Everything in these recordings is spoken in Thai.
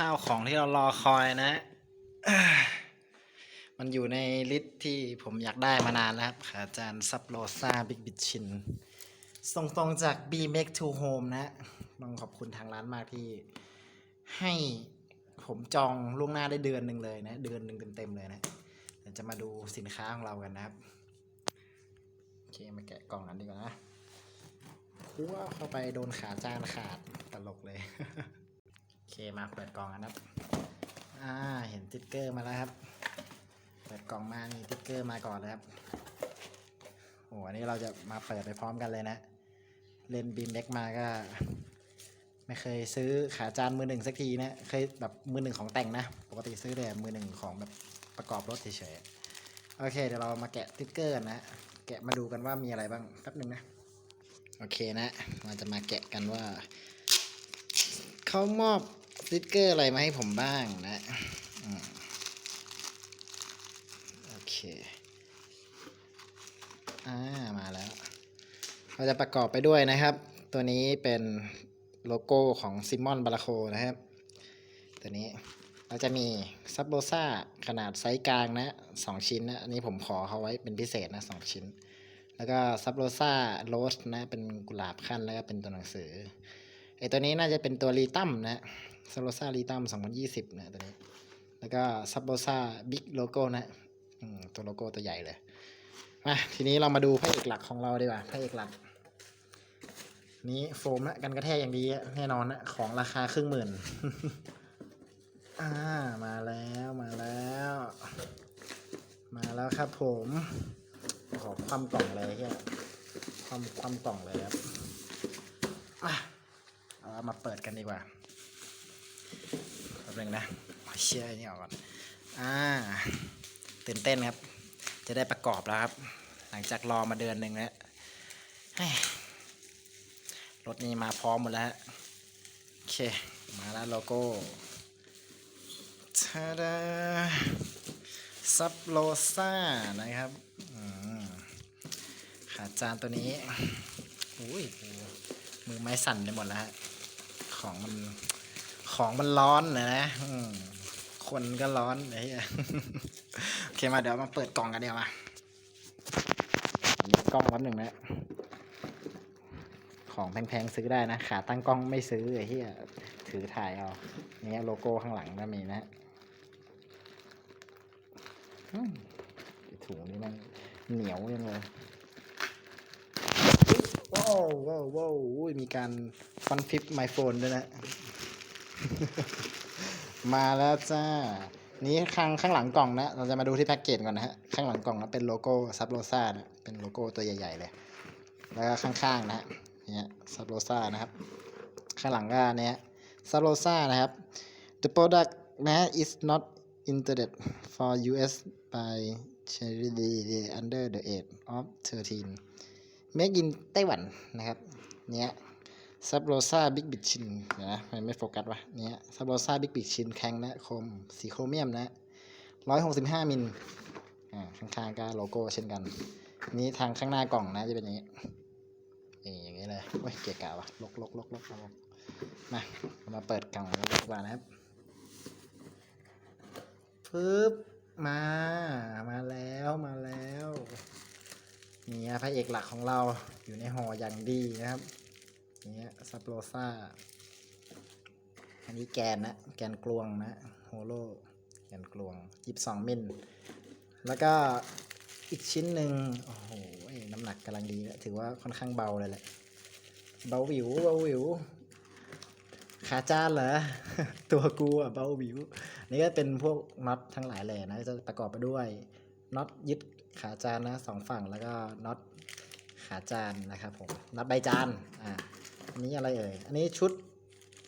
แล้วครับข้าวของที่เรารอคอยนะ มันอยู่ในลิสต์ที่ผมอยากได้มานานแล้วครับขาจานซับโรซาบิ๊กบิชินส่งตรงจาก B Make to Home นะต้องขอบคุณทางร้านมากที่ ให้ผมจองล่วงหน้าได้เดือนหนึ่งเลยนะ เดือนหนึ่งเต็มๆเลยนะเดี๋ยวจะมาดูสินค้าของเรากันนะครับโอเคมาแกะกล่องกันดีกว่านะพัวเข้าไปโดนขาจานขาดตลกเลย มาเปิดกล่องกันะครับ อ่า เห็นติ๊กเกอร์มาแล้วครับ เปิดกล่องมานี่ติ๊กเกอร์มาก่อนเลยครับ โอ้อันนี้เราจะมาเปิดไปพร้อมกันเลยนะ เล่นบีมเล็กมาก็ ไม่เคยซื้อขาจานมือหนึ่งสักทีนะ เคยแบบมือหนึ่งของแต่งนะ ปกติซื้อแต่มือหนึ่งของแบบประกอบรถเฉยๆ โอเค เดี๋ยวเรามาแกะติ๊กเกอร์กันนะ แกะมาดูกันว่ามีอะไรบ้างแป๊บหนึ่งนะ โอเคนะ เราจะมาแกะกันว่า เขามอบ ติ๊กเกอร์อะไรมาให้ผมบ้างนะโอเค อ่า มาแล้ว เราจะประกอบไปด้วยนะครับ ตัวนี้เป็นโลโก้ของซิมอนบาลาโคนะครับ ตัวนี้เราจะมีซับโบซ่าขนาดไซส์กลางนะสองชิ้นนะ อันนี้ผมขอเขาไว้เป็นพิเศษนะสองชิ้น แล้วก็ซับโรซ่าโรสนะ เป็นกุหลาบขั้นแล้วก็เป็นตัวหนังสือ ไอตัวนี้น่าจะเป็นตัวรีตัมนะซับโรซารีตัม2020 นะตัวนี้ แล้วก็ซับโรซาบิ๊กโลโก้นะตัวโลโก้ตัวใหญ่เลย มาทีนี้เรามาดูพระเอกหลักของเราดีกว่าพระเอกหลัก นี้โฟมนะกันกระแทกอย่างดีแน่นอนนะของราคาครึ่งหมื่นอ่ามาแล้วมาแล้ว มาแล้วครับผม ขอความกล่องเลยเฮียความความกล่องเลยครับ เอามาเปิดกันดีกว่าแป๊บนึงนะเชื่ออันนี่ออกก่อนอ่าตื่นเต้นครับ จะได้ประกอบแล้วครับ หลังจากรอมาเดือนหนึ่งแล้วรถนี้มาพร้อมหมดแล้วโอเค มาแล้วโลโก้ทาดาซับโลซ่านะครับขาจานตัวนี้อุ้ยมือไม้สั่นไปหมดแล้วฮะ ของมันของมันร้อนนะนะคนก็ร้อนไอ้เหี้ยโอเคมาเดี๋ยวมาเปิดกล่องกันเดี๋ยวมามีกล้องแป๊บหนึ่งนะ ของแพงๆซื้อได้นะ ขาตั้งกล้องไม่ซื้อไอ้เหี้ยถือถ่ายเอาเนี่ยโลโก้ข้างหลังก็มีนะถุงนี้มันเหนียวยังเลยว้าวว้าวว้าวอุ้ยมีการ ฟันฟิปไมโฟนด้วยนะ มาแล้วจ้า นี้ข้างข้างหลังกล่องนะ เราจะมาดูที่แพ็กเกจก่อนนะฮะ ข้างหลังกล่องนะเป็นโลโก้ซับโรซ่านะ เป็นโลโก้ตัวใหญ่ ๆ เลย แล้วก็ข้างๆนะฮะเนี่ยซับโรซ่านะครับ ข้างหลังก็เนี้ยซับโรซ่านะครับ The product นะ is not intended for US by charity under the age of 13 Made in ไต้หวันนะครับ เนี้ย ซับโรซาบิ๊กบิดชินนะมันไม่โฟกัสวะเนี้ยซับโรซาบิ๊กบิดชินแข็งนะคมสีโครเมียมนะร้อยหกสิบห้ามิลอ่าข้างๆก็โลโก้เช่นกัน นี้ทางข้างหน้ากล่องนะจะเป็นอย่างนี้นี่อย่างนี้เลยโอ้ยเกะกะวะลกลกลกลกลกมามาเปิดกล่องกันดีกว่านะครับปึ๊บมามาแล้วมาแล้วเนี่ยพระเอกหลักของเราอยู่ในห่ออย่างดีนะครับ เนี่ยซับโรซ่า อันนี้แกนนะ แกนกลวงนะโฮโลแกนกลวงยีิบสองมิล แล้วก็อีกชิ้นหนึ่งโอ้โหน้ำหนักกำลังดีนะถือว่าค่อนข้างเบาเลยแหละ เบาวิวเบาวิวขาจานเหรอ ตัวกูอะเบาวิวนี่ก็เป็นพวกน็อตทั้งหลายแหล่นะ จะประกอบไปด้วยน็อตยึดขาจานนะสองฝั่งแล้วก็น็อตขาจานนะครับผมน็อตใบจานอ่า นนี้อะไรเอ่ย อันนี้ชุด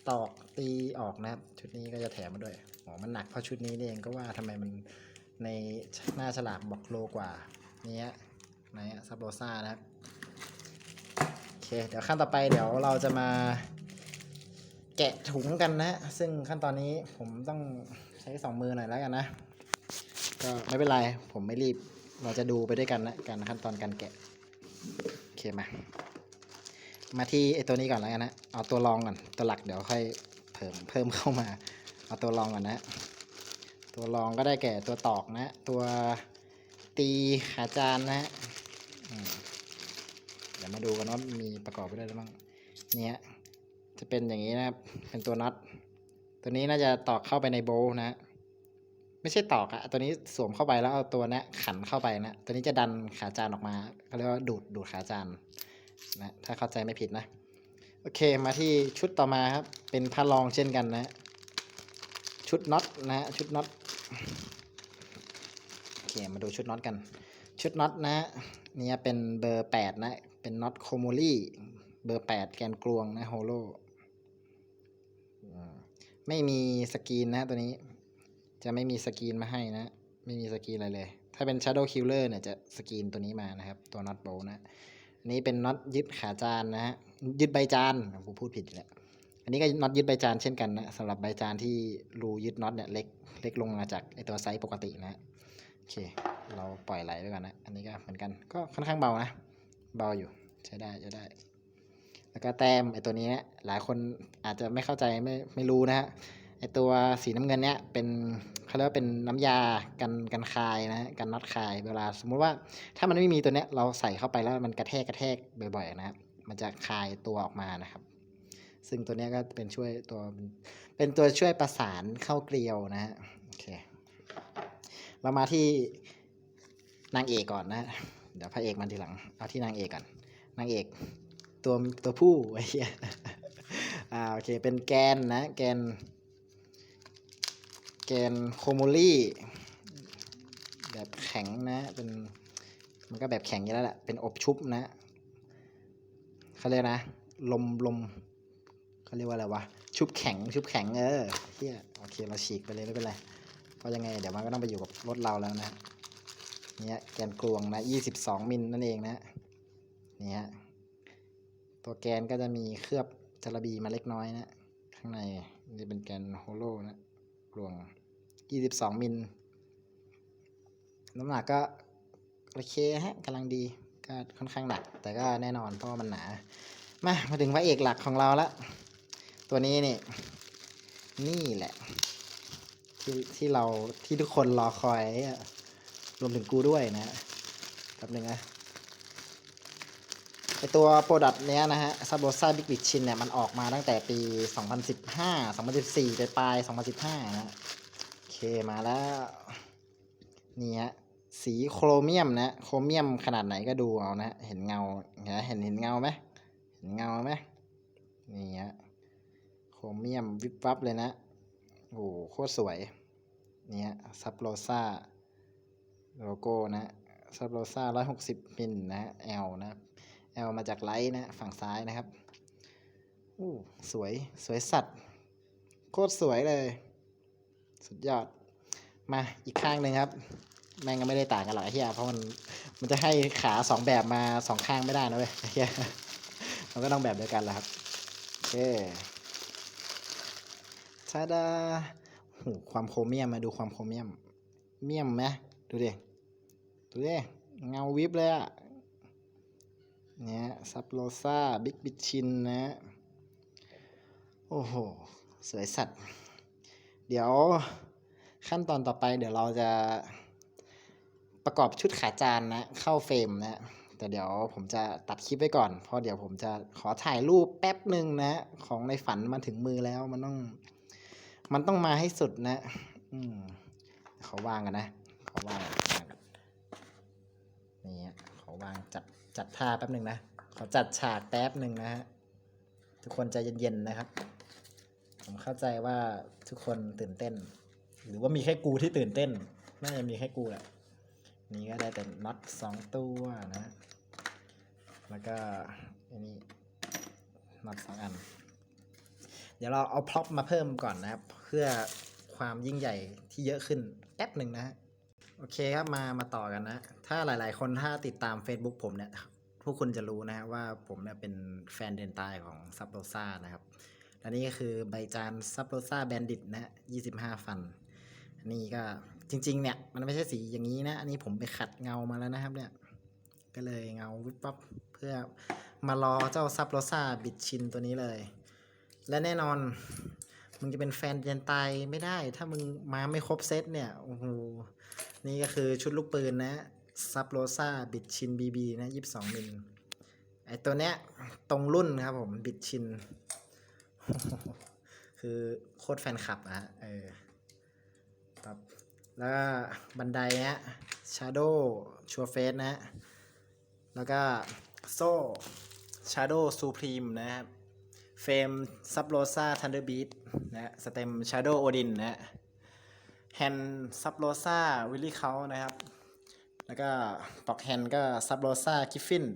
ตอกตีออกนะครับ ชุดนี้ก็จะแถมมาด้วย อ๋อ มันหนักเพราะชุดนี้นี่เองก็ว่าทำไมมันในหน้าฉลากบอกโลกว่า นี่ฮะนซับโรซ่านะครับ โอเค เดี๋ยวขั้นต่อไปเดี๋ยวเราจะมาแกะถุงกันนะ ซึ่งขั้นตอนนี้ผมต้องใช้สองมือหน่อยแล้วกันนะ ก็ไม่เป็นไร ผมไม่รีบ เราจะดูไปด้วยกันนะ การขั้นตอนการแกะ โอเคมา มาที่ไอตัวนี้ก่อนแล้วกันนะเอาตัวรองก่อนตัวหลักเดี๋ยวค่อยเพิ่มเพิ่มเข้ามา เอาตัวรองก่อนนะ ตัวรองก็ได้แก่ตัวตอกนะ ตัวตีขาจานนะเดี๋ยวมาดูกันว่ามีประกอบไปด้วยหรือมั้งเนี่ยจะเป็นอย่างนี้นะครับเป็นตัวน็อตตัวนี้น่าจะตอกเข้าไปในโบลนะ ไม่ใช่ตอกอะตัวนี้สวมเข้าไปแล้วเอาตัวนี้ขันเข้าไปนะ ตัวนี้จะดันขาจานออกมาเขาเรียกว่าดูดดูดขาจาน นะถ้าเข้าใจไม่ผิดนะ โอเคมาที่ชุดต่อมาครับ เป็นผ้ารองเช่นกันนะ ชุดน็อตนะ ชุดน็อตโอเคมาดูชุดน็อตกัน ชุดน็อตนะเนี่ยเป็นเบอร์แปดนะ เป็นน็อตโคโมลี่เบอร์แปดแกนกลวงนะโฮโลไม่มีสกรีนนะตัวนี้ จะไม่มีสกรีนมาให้นะ ไม่มีสกรีนอะไรเลย ถ้าเป็น Shadow Killer เนี่ยจะสกรีนตัวนี้มานะครับ ตัวน็อตโบนะ นี้เป็นน็อตยึดขาจานนะฮะยึดใบจานผมพูดผิดแล้วอันนี้ก็น็อตยึดใบจานเช่นกันนะสำหรับใบจานที่รูยึดน็อตเนี่ยเล็กเล็กลงมาจากไอตัวไซส์ปกตินะโอเค เราปล่อยไหลไปก่อนนะอันนี้ก็เหมือนกันก็ค่อนข้างเบานะ เบาอยู่ใช้ได้ใช้ได้ แล้วก็แต้มไอตัวนี้นี่ยหลายคนอาจจะไม่เข้าใจไม่ไม่รู้นะฮะ ไอตัวสีน้ำเงินเนี่ยเป็นเขาเรียกว่าเป็นน้ำยากันกันคายนะกันน็อตคายเวลาสมมุติว่าถ้ามันไม่มีตัวเนี้ยเราใส่เข้าไปแล้วมันกระแทกกระแทกบ่อยๆนะครับมันจะคายตัวออกมานะครับ ซึ่งตัวเนี้ยก็เป็นช่วยตัวเป็นตัวช่วยประสานเข้าเกลียวนะฮะโอเคเรามาที่นางเอกก่อนนะ เดี๋ยวพระเอกมันทีหลัง เอาที่นางเอกก่อนนางเอกตัวตัวผู้ไอ้เหี้ยอ่าโอเคเป็นแกนนะ แกน นโคโมลี่แบบแข็งนะ เป็นมันก็แบบแข็งอยู่แล้วแหละ เป็นอบชุบนะเขาเรียกนะ ลมลมเขาเรียกว่าอะไรวะ ชุบแข็ง ชุบแข็งเออเฮียโอเค เราฉีกไปเลยไม่เป็นไรเพราะยังไง เดี๋ยวมันก็ต้องไปอยู่กับรถเราแล้วนะ เนี่ยแกนกลวงนะ 22 มิลนั่นเองนะเนี่ยตัวแกนก็จะมีเคลือบจาระบีมาเล็กน้อยนะ ข้างในนี่เป็นแกนโฮโลนะกลวง 22 มิล น้ำหนักก็โอเคฮะกำลังดีก็ค่อนข้างหนัก แต่ก็แน่นอนเพราะมันหนา มามาถึงพระเอกหลักของเราละ ตัวนี้นี่ นี่แหละที่ที่เราที่ทุกคนรอคอยรวมถึงกูด้วยนะแป๊บนึงนะไอตัวโปรดักต์เนี้ยนะฮะซาโบซ่าบิ๊กบิชินเนี่ย มันออกมาตั้งแต่ปี 2015 2014ปปลาย 2015 นะ มาแล้ว นี่ฮะ สีโครเมียมนะ โครเมียมขนาดไหนก็ดูเอานะ เห็นเงาเห็นเห็นเงาไหมเห็นเงาไหมนี่ฮะ โครเมียมวิบวับเลยนะ โอ้โหโคตรสวยเนี่ยซับโรซ่าโลโก้นะ ซับโรซ่าร้อยหกสิบมิลนะ L นะ L มาจากไลท์นะ ฝั่งซ้ายนะครับอู้สวย สวยสัตว์ โคตรสวยเลย สุดยอด มาอีกข้างหนึ่งครับ แม่งก็ไม่ได้ต่างกันหรอกไอ้เฮียเพราะมันมันจะให้ขาสองแบบมาสองข้างไม่ได้นะเว้ยไอ้เฮียมันก็ต้องแบบเดียวกันแหละครับโอเคชาดาโหความโครเมียมมาดูความโครเมียม เมียมไหมดูดิดูดิเงาวิบเลยอะเนี่ยซับโรซ่าบิ๊กบิชินนะ โอ้โห สวยสัตว์ เดี๋ยวขั้นตอนต่อไปเดี๋ยวเราจะประกอบชุดขาจานนะเข้าเฟรมนะแต่เดี๋ยวผมจะตัดคลิปไว้ก่อน เพราะเดี๋ยวผมจะขอถ่ายรูปแป๊บหนึ่งนะ ของในฝันมาถึงมือแล้วมันต้อง มันต้องมาให้สุดนะ อืมขอวางกันนะขอวางวางนี่ฮะขอวางจัดจัดท่าแป๊บหนึ่งนะขอจัดฉากแป๊บหนึ่งนะฮะทุกคนใจเย็นๆนะครับ ผมเข้าใจว่าทุกคนตื่นเต้น หรือว่ามีแค่กูที่ตื่นเต้น น่าจะมีแค่กูแหละ นี่ก็ได้แต่น็อตสองตัวนะ แล้วก็อันนี้น็อตสองอัน เดี๋ยวเราเอาพร็อพมาเพิ่มก่อนนะครับ เพื่อความยิ่งใหญ่ที่เยอะขึ้นแป๊บหนึ่งนะฮะโอเคครับมามาต่อกันนะ ถ้าหลาย ๆ คนถ้าติดตาม Facebook ผมเนี่ยพวกคุณจะรู้นะฮะว่าผมเนี่ยเป็นแฟนเดนตายของซับโรซ่านะครับ และนี่ก็คือใบจานซับโรซ่าแบนดิตนะ25ฟัน อันนี้ก็จริง ๆ เนี่ย มันไม่ใช่สีอย่างนี้นะ อันนี้ผมไปขัดเงามาแล้วนะครับเนี่ย ก็เลยเงาวิบวับเพื่อมารอเจ้าซับโรซ่าบิดชินตัวนี้เลย และแน่นอน มึงจะเป็นแฟนเจนไตไม่ได้ ถ้ามึงมาไม่ครบเซตเนี่ย โอ้โห นี่ก็คือชุดลูกปืนนะซับโรซาบิดชินบีบีนะยี่สิบสองมิลไอตัวเนี้ยตรงรุ่นครับผมบิดชิน คือโคตรแฟนคลับอะฮะเออครับแล้วก็บันไดเนี้ยชาโดชัวเฟสนะฮะ แล้วก็โซ่ชาร์โดซูพรีมนะครับ เฟรมซับโรซาทันเดอร์บีทนะฮะสเต็มชาร์โดโอดินนะฮะแฮนซับโรซาวิลลี่เขานะครับ แล้วก็ปอกแฮนก็ซับโรซากิฟฟิน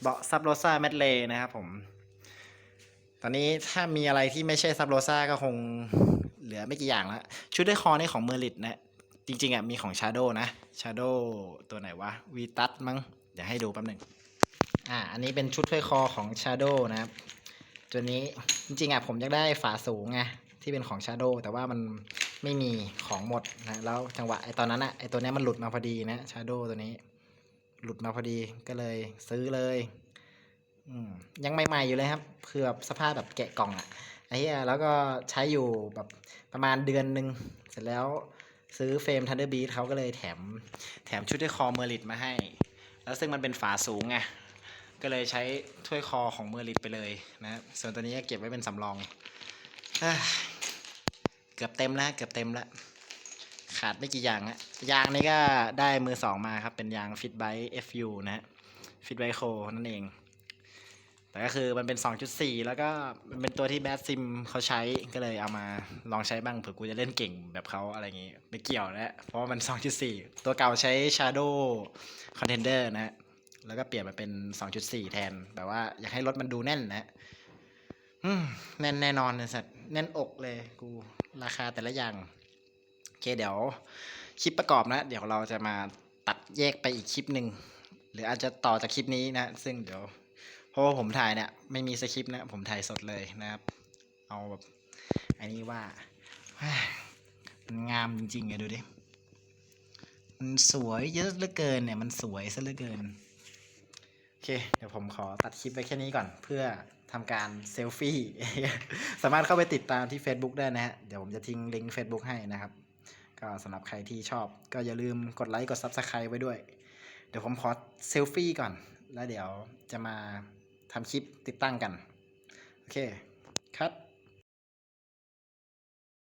เบาะซับโรซาแมดเลนะครับผม ตอนนี้ถ้ามีอะไรที่ไม่ใช่ซับโรซาก็คงเหลือไม่กี่อย่างแล้ว ชุดด้คอนี่ของเมอริตนะ จริงๆอะมีของชาโดนะชาโดตัวไหนวะวีตัสมั้ง เดี๋ยวให้ดูแป๊บหนึ่งอ่า อันนี้เป็นชุดถ้วยคอของชาโดนะครับ ตัวนี้จริงๆอะผมอยากได้ฝาสูงไงที่เป็นของชาโดแต่ว่ามันไม่มีของหมดนะแล้วจังหวะไอตอนนั้นอะไอตัวเนี้ยมันหลุดมาพอดีนะชาโดตัวนี้ หลุดมาพอดีก็เลยซื้อเลย ยังใหม่ ๆ อยู่เลยครับคือสภาพแบบแกะกล่องอะไอ้เหี้ยแล้วก็ใช้อยู่แบบประมาณเดือนหนึ่งเสร็จแล้วซื้อเฟรม Thunderbeat เขาก็เลยแถมแถมชุดด้วยคอเมอริตมาให้ แล้วซึ่งมันเป็นฝาสูงไงก็เลยใช้ถ้วยคอของเมอริตไปเลยนะส่วนตัวนี้ก็เก็บไว้เป็นสำรองเกือบเต็มแล้วเกือบเต็มแล้วขาดไม่กี่อย่างอะยางนี่ก็ได้มือสองมาครับ เป็นยางฟิตไบ FU นะฮะฟิตไบโคนั่นเอง แต่ก็คือมันเป็น 2.4 แล้วก็มันเป็นตัวที่แบดซิมเขาใช้ก็เลยเอามาลองใช้บ้างเผื่อกูจะเล่นเก่งแบบเขาอะไรอย่างงี้ ไม่เกี่ยวแล้วเพราะว่ามัน 2.4 ตัวเก่าใช้ Shadow Contender นะฮะแล้วก็เปลี่ยนมาเป็น 2.4 แทน แบบว่าอยากให้รถมันดูแน่นนะฮะแน่นแน่นอนเลยสัตว์แน่นอกเลยกูราคาแต่ละอย่างโอเคเดี๋ยวคลิปประกอบนะ เดี๋ยวเราจะมาตัดแยกไปอีกคลิปหนึ่งหรืออาจจะต่อจากคลิปนี้นะ ซึ่งเดี๋ยว เพราะว่าผมถ่ายเนี่ยไม่มีสคริปต์นะผมถ่ายสดเลยนะครับ เอาแบบอันนี้ว่ามันงามจริงๆไงดูดิมันสวยเยอะเหลือเกินเนี่ยมันสวยซะเหลือเกินโอเคเดี๋ยวผมขอตัดคลิปไว้แค่นี้ก่อนเพื่อทำการเซลฟี่ สามารถเข้าไปติดตามที่ Facebook ได้นะฮะ เดี๋ยวผมจะทิ้งลิงก์ Facebook ให้นะครับ ก็สำหรับใครที่ชอบ ก็อย่าลืมกดไลค์ กด Subscribe ไว้ด้วย เดี๋ยวผมขอเซลฟี่ก่อน แล้วเดี๋ยวจะมา ทำคลิปติดตั้งกัน โอเคคัด